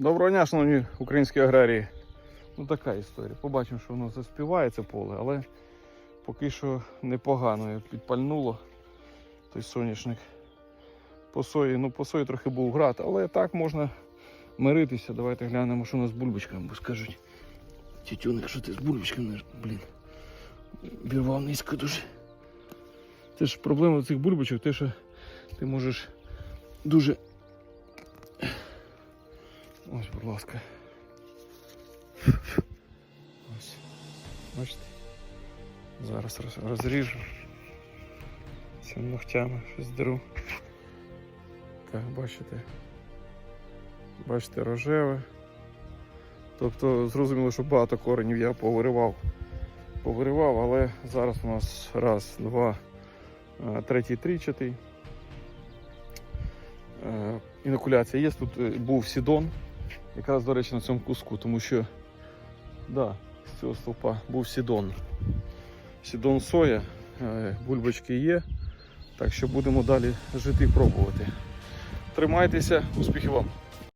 Доброго дня, шановні українські аграрії. Ну така історія. Побачимо, що воно заспіває це поле, але поки що непогано як підпальнуло той соняшник. По сої, ну по сої трохи був град, але так можна миритися. Давайте глянемо, що у нас з бульбочками, бо скажуть. Тютюник, що ти з бульбочками, блін. Бірвав низько дуже. Це ж проблема цих бульбочок, те, що ти можеш дуже Ось, будь ласка. Ось. Бачите? Зараз роз- розріжу. Цими ногтями щось деру. Так, бачите. Бачите, рожеве. Тобто зрозуміло, що багато коренів я повиривав. Повиривав, але зараз у нас раз, два, е, третій, тричатий. Е, Інокуляція є. Тут е, був сідон, якраз, до речі, на цьому куску, тому що да, з цього стовпа був сідон. Сідон соя, е, бульбочки є. Так що будемо далі жити і пробувати. Тримайтеся, успіхів вам!